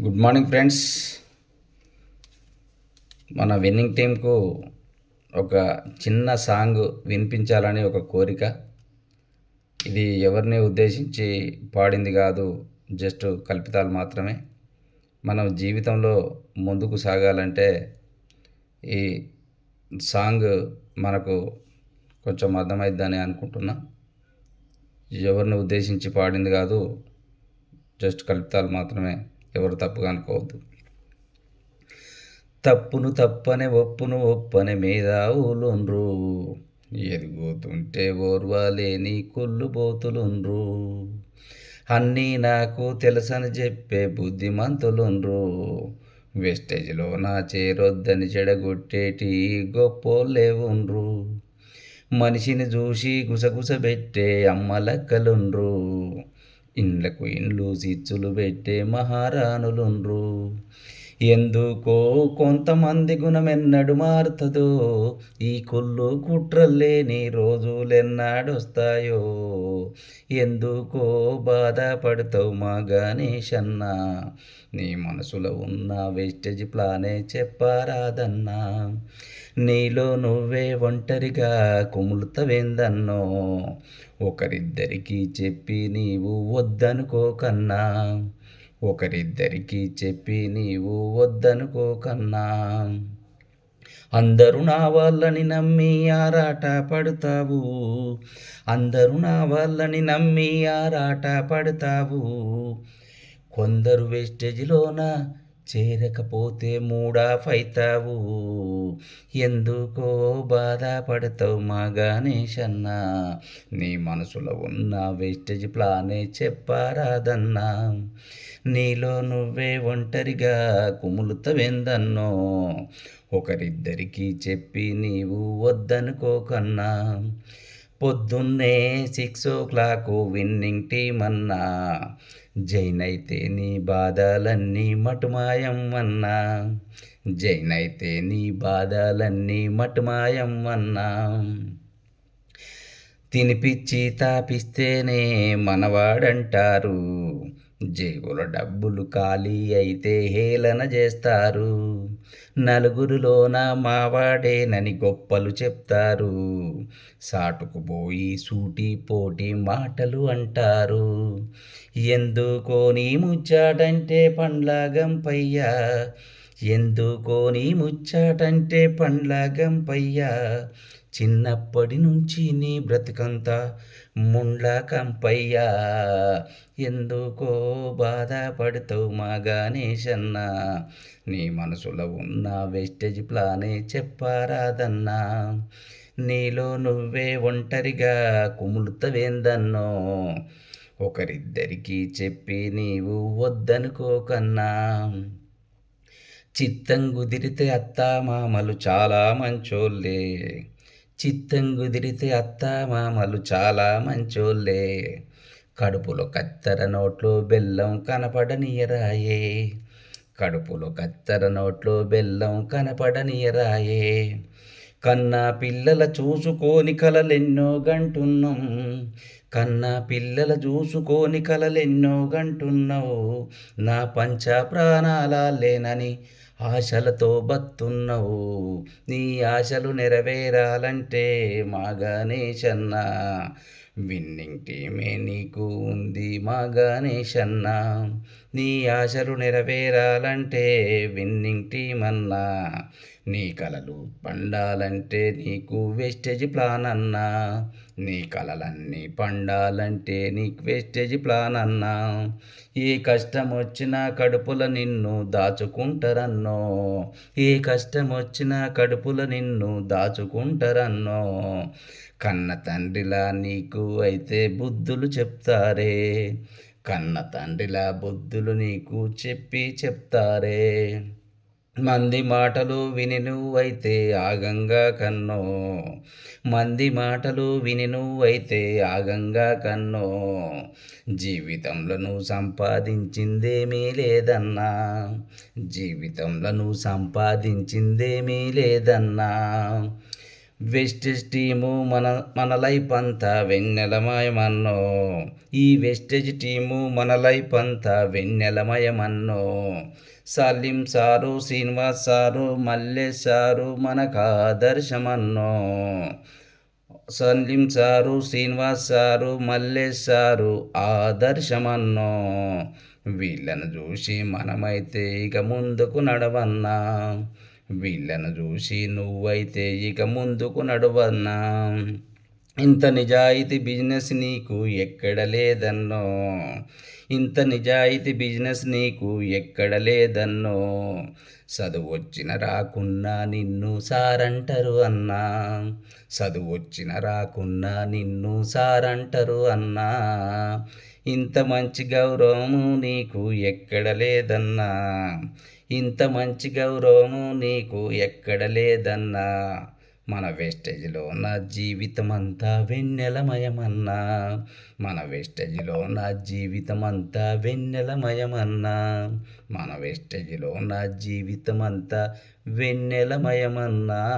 Good morning friends. మన winning టీంకు ఒక చిన్న సాంగ్ వినిపించాలని ఒక కోరిక. ఇది ఎవరిని ఉద్దేశించి పాడింది కాదు జస్ట్ కల్పితాలు మాత్రమే. మనం జీవితంలో ముందుకు సాగాలంటే ఈ సాంగ్ మనకు కొంచెం అర్థమైద్దని అనుకుంటున్నా. ఎవరిని ఉద్దేశించి పాడింది కాదు జస్ట్ కల్పితాలు మాత్రమే. ఎవరు తప్పుగా అనుకోవద్దు. తప్పును తప్పనే ఒప్పును ఒప్పని మేధావులుండ్రు ఎదుగుతుంటే ఓర్వాలేని కుళ్ళుబోతులుండ్రు అన్నీ నాకు తెలుసని చెప్పే బుద్ధిమంతులుండ్రు. వెస్టేజ్లో నా చేరొద్దని చెడగొట్టేటి గొప్పోళ్ళే ఉండ్రు. మనిషిని చూసి గుసగుసబెట్టే అమ్మలక్కలుండ్రు ఇండ్లకు ఇండ్లు సిచ్చులు పెట్టే మహారాణులుండ్రు. ఎందుకో కొంతమంది గుణమెన్నడు మారుతుందో ఈ కుళ్ళు కుట్రలేని రోజులెన్నాడొస్తాయో. ఎందుకో బాధపడతావు మా గణేషన్న నీ మనసులో ఉన్న వేస్టేజ్ ప్లానే చెప్పారాదన్నా. నీలో నువ్వే ఒంటరిగా కుములుతవేందన్నో ఒకరిద్దరికి చెప్పి నీవు వద్దనుకోకన్నా ఒకరిద్దరికి చెప్పి నీవు వద్దనుకోకన్నా అందరూ నా వాళ్ళని నమ్మి ఆరాట పడతావు. అందరూ నా వాళ్ళని నమ్మి ఆరాట పడతావు. కొందరు వేస్టేజ్లోనా చేరకపోతే మూడాఫ్ అవుతావు ఎందుకో బాధపడతావు మా గణేషన్న నీ మనసులో ఉన్న వేస్టేజ్ ప్లానే చెప్పారాదన్నా. నీలో నువ్వే ఒంటరిగా కుములుతవేందన్నో. ఒకరిద్దరికీ చెప్పి నీవు వద్దనుకోకన్నా. పొద్దున్నే six o'clock winning team అన్నా జైన్ అయితే నీ బాధలన్నీ మటుమాయం అన్నా జైన్ అయితే నీ బాధలన్నీ మటుమాయం అన్నా తినిపిచ్చి తాపిస్తేనే మనవాడంటారు. జేబుల డబ్బులు ఖాళీ అయితే హేళన చేస్తారు. నలుగురిలోన మావాడేనని గొప్పలు చెప్తారు. సాటుకు పోయి సూటి పోటీ మాటలు అంటారు. ఎందుకో నీ ముచ్చాటంటే పండ్లాగంపయ్యా ఎందుకో నీ ముచ్చాటంటే పండ్లాగంపయ్యా చిన్నప్పటి నుంచి నీ బ్రతుకంతా ముండ్ల కంపయ్యా ఎందుకో బాధపడుతావు మా గణేశన్న. నీ మనసులో ఉన్న వేస్టేజ్ ప్లానే చెప్పారాదన్నా. నీలో నువ్వే ఒంటరిగా కుములుతవేందన్నో. ఒకరిద్దరికి చెప్పి నీవు వద్దనుకోకన్నా చిత్తం కుదిరితే అత్తామామలు చాలా మంచోళ్ళే. చిత్తం కుదిరితే అత్తామామలు చాలా మంచోళ్ళే. కడుపులో కత్తెర నోట్లో బెల్లం కనపడనియరాయే. కడుపులో కత్తెర నోట్లో బెల్లం కనపడనియరాయే. కన్నా పిల్లల చూసుకోని కలలెన్నో గంటున్నాం. కన్నా పిల్లల చూసుకోని కలలెన్నో గంటున్నావు. నా పంచ ప్రాణాల లేనని ఆశలతో బతున్నావు నీ ఆశలు నెరవేరాలంటే మా గణేశన్న విన్నింగ్ టీమే నీకు ఉంది మా గణేశన్న. నీ ఆశలు నెరవేరాలంటే విన్నింగ్ టీం అన్నా నీ కలలు పండాలంటే నీకు వేస్టేజ్ ప్లాన్ అన్నా నీ కలలన్నీ పండాలంటే నీకు వేస్టేజ్ ప్లాన్ అన్నా ఏ కష్టం వచ్చినా కడుపుల నిన్ను దాచుకుంటారన్నో. ఏ కష్టం వచ్చినా కడుపుల నిన్ను దాచుకుంటారన్నో. కన్న తండ్రిలా నీకు అయితే బుద్ధులు చెప్తారే. కన్న తండ్రిలా బుద్ధులు నీకు చెప్పి చెప్తారే. మంది మాటలు విని నువ్వైతే ఆగంగా కన్నో. మంది మాటలు విని నువ్వైతే ఆగంగా కన్నో. జీవితంలో నువ్వు సంపాదించిందేమీ లేదన్నా. జీవితంలో నువ్వు సంపాదించిందేమీ లేదన్నా. వెస్టేజ్ టీము మన మన లైఫ్ అంతా వెన్నెలమయమన్నో. ఈ వెస్టేజ్ టీము మన లైఫ్ అంతా వెన్నెలమయమన్నో. Salim sir Srinivas sir Mallesh sir మనకు ఆదర్శమన్నో. Salim sir Srinivas sir Mallesh sir ఆదర్శమన్నో. వీళ్ళను చూసి మనమైతే ఇక ముందుకు నడవన్నా. వీళ్ళను చూసి నువ్వైతే ఇక ముందుకు నడువన్నా. ఇంత నిజాయితీ బిజినెస్ నీకు ఎక్కడ లేదన్నో. ఇంత నిజాయితీ బిజినెస్ నీకు ఎక్కడ లేదన్నో. చదువు వచ్చిన రాకున్నా నిన్ను సారంటారు అన్నా. చదువు వచ్చిన రాకున్నా నిన్ను సారంటారు అన్నా. ఇంత మంచి గౌరవము నీకు ఎక్కడ లేదన్నా. ఇంత మంచి గౌరవము నీకు ఎక్కడ లేదన్నా. మన వేస్టేజ్లో నా జీవితం అంతా వెన్నెలమయమన్నా. మన వేస్టేజ్లో నా జీవితం అంతా వెన్నెలమయమన్నా. మన వేస్టేజ్లో నా జీవితం అంతా వెన్నెలమయమన్నా.